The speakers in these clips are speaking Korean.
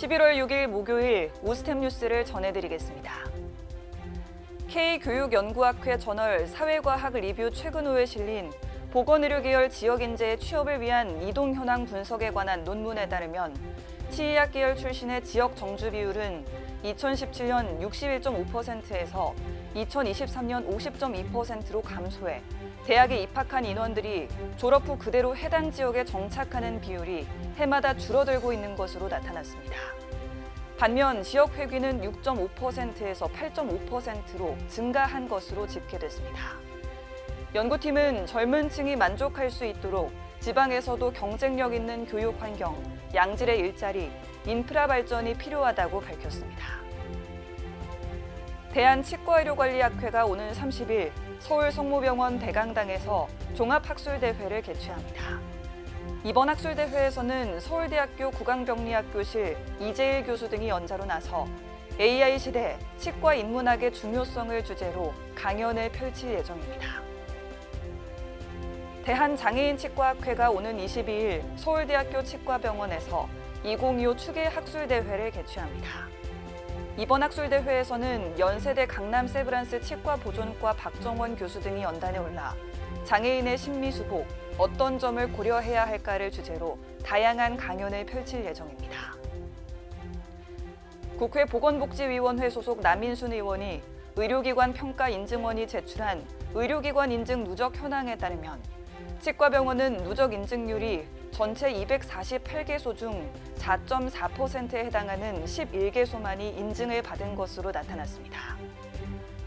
11월 6일 목요일 오스템 뉴스를 전해드리겠습니다. K교육연구학회 저널 사회과학 리뷰 최근호에 실린 보건의료 계열 지역 인재의 취업을 위한 이동 현황 분석에 관한 논문에 따르면 치의학 계열 출신의 지역 정주 비율은 2017년 61.5%에서 2023년 50.2%로 감소해 대학에 입학한 인원들이 졸업 후 그대로 해당 지역에 정착하는 비율이 해마다 줄어들고 있는 것으로 나타났습니다. 반면 지역 회귀는 6.5%에서 8.5%로 증가한 것으로 집계됐습니다. 연구팀은 젊은 층이 만족할 수 있도록 지방에서도 경쟁력 있는 교육 환경, 양질의 일자리, 인프라 발전이 필요하다고 밝혔습니다. 대한치과의료관리학회가 오는 30일 서울 성모병원 대강당에서 종합학술대회를 개최합니다. 이번 학술대회에서는 서울대학교 구강병리학교실 이재일 교수 등이 연자로 나서 AI 시대 치과 인문학의 중요성을 주제로 강연을 펼칠 예정입니다. 대한장애인치과학회가 오는 22일 서울대학교 치과병원에서 2025 추계 학술대회를 개최합니다. 이번 학술대회에서는 연세대 강남 세브란스 치과 보존과 박정원 교수 등이 연단에 올라 장애인의 심리수복, 어떤 점을 고려해야 할까를 주제로 다양한 강연을 펼칠 예정입니다. 국회 보건복지위원회 소속 남인순 의원이 의료기관 평가 인증원이 제출한 의료기관 인증 누적 현황에 따르면 치과병원은 누적 인증률이 전체 248개소 중 4.4%에 해당하는 11개소만이 인증을 받은 것으로 나타났습니다.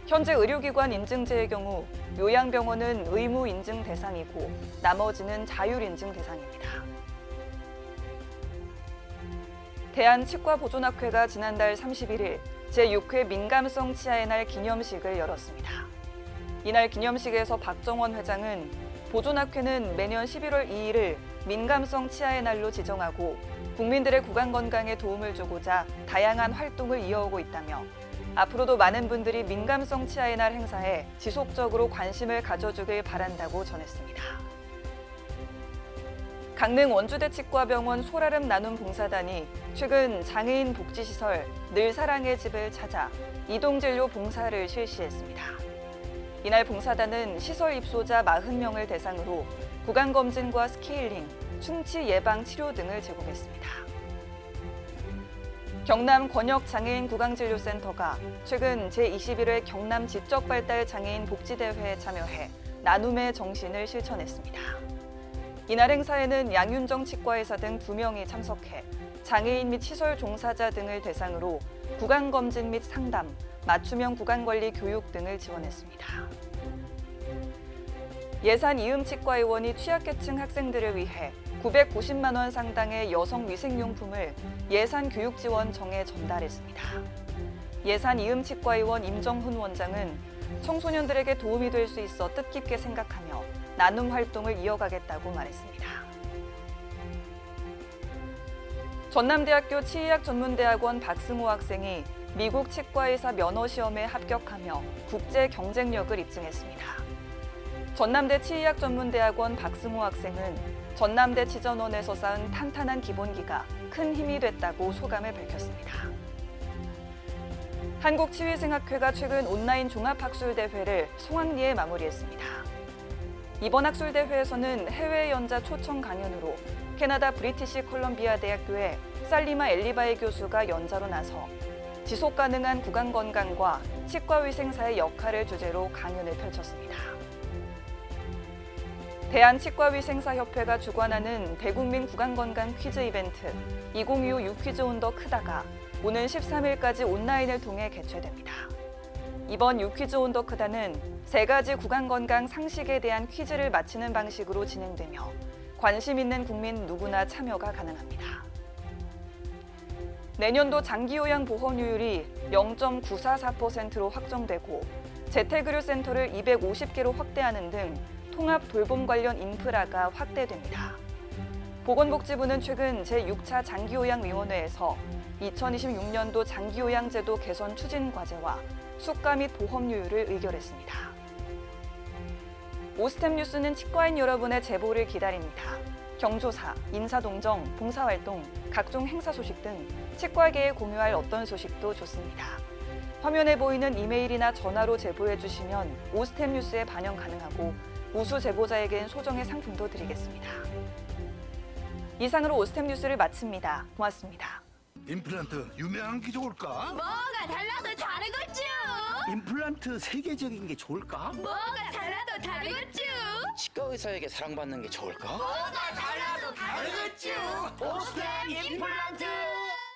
현재 의료기관 인증제의 경우 요양병원은 의무 인증 대상이고 나머지는 자율 인증 대상입니다. 대한치과보존학회가 지난달 31일 제6회 민감성 치아의 날 기념식을 열었습니다. 이날 기념식에서 박정원 회장은 보존학회는 매년 11월 2일을 민감성 치아의 날로 지정하고 국민들의 구강 건강에 도움을 주고자 다양한 활동을 이어오고 있다며 앞으로도 많은 분들이 민감성 치아의 날 행사에 지속적으로 관심을 가져주길 바란다고 전했습니다. 강릉 원주대치과병원 소라름 나눔 봉사단이 최근 장애인 복지시설 늘 사랑의 집을 찾아 이동진료 봉사를 실시했습니다. 이날 봉사단은 시설 입소자 40명을 대상으로 구강 검진과 스케일링, 충치 예방 치료 등을 제공했습니다. 경남 권역 장애인 구강진료센터가 최근 제21회 경남 지적발달 장애인 복지대회에 참여해 나눔의 정신을 실천했습니다. 이날 행사에는 양윤정 치과의사 등 2명이 참석해 장애인 및 시설 종사자 등을 대상으로 구강검진 및 상담, 맞춤형 구강관리 교육 등을 지원했습니다. 예산 이음 치과 의원이 취약계층 학생들을 위해 990만 원 상당의 여성 위생용품을 예산 교육 지원 정에 전달했습니다. 예산 이음 치과 의원 임정훈 원장은 청소년들에게 도움이 될 수 있어 뜻깊게 생각하며 나눔 활동을 이어가겠다고 말했습니다. 전남대학교 치의학 전문대학원 박승호 학생이 미국 치과의사 면허 시험에 합격하며 국제 경쟁력을 입증했습니다. 전남대 치의학전문대학원 박승호 학생은 전남대 치전원에서 쌓은 탄탄한 기본기가 큰 힘이 됐다고 소감을 밝혔습니다. 한국치위생학회가 최근 온라인 종합학술대회를 송악리에 마무리했습니다. 이번 학술대회에서는 해외 연자 초청 강연으로 캐나다 브리티시 콜럼비아 대학교의 살리마 엘리바이 교수가 연자로 나서 지속 가능한 구강 건강과 치과 위생사의 역할을 주제로 강연을 펼쳤습니다. 대한치과위생사협회가 주관하는 대국민 구강건강 퀴즈 이벤트 2025 유퀴즈 온 더 크다가 오는 13일까지 온라인을 통해 개최됩니다. 이번 유퀴즈 온 더 크다는 세 가지 구강건강 상식에 대한 퀴즈를 맞히는 방식으로 진행되며 관심 있는 국민 누구나 참여가 가능합니다. 내년도 장기요양 보험료율이 0.944%로 확정되고 재택의료센터를 250개로 확대하는 등 통합 돌봄 관련 인프라가 확대됩니다. 보건복지부는 최근 제6차 장기요양위원회에서 2026년도 장기요양제도 개선 추진 과제와 수가 및 보험료율을 의결했습니다. 오스템 뉴스는 치과인 여러분의 제보를 기다립니다. 경조사, 인사동정, 봉사활동, 각종 행사 소식 등 치과계에 공유할 어떤 소식도 좋습니다. 화면에 보이는 이메일이나 전화로 제보해 주시면 오스템 뉴스에 반영 가능하고 우수 제보자에겐 소정의 상품도 드리겠습니다. 이상으로 오스템 뉴스를 마칩니다. 고맙습니다. 임플란트 유명한 게 좋을까? 뭐가 달라도 다르겠죠. 임플란트 세계적인 게 좋을까? 뭐가 달라도 다르겠죠. 치과 의사에게 사랑받는 게 좋을까? 뭐가 달라도 다르겠죠. 오스템 임플란트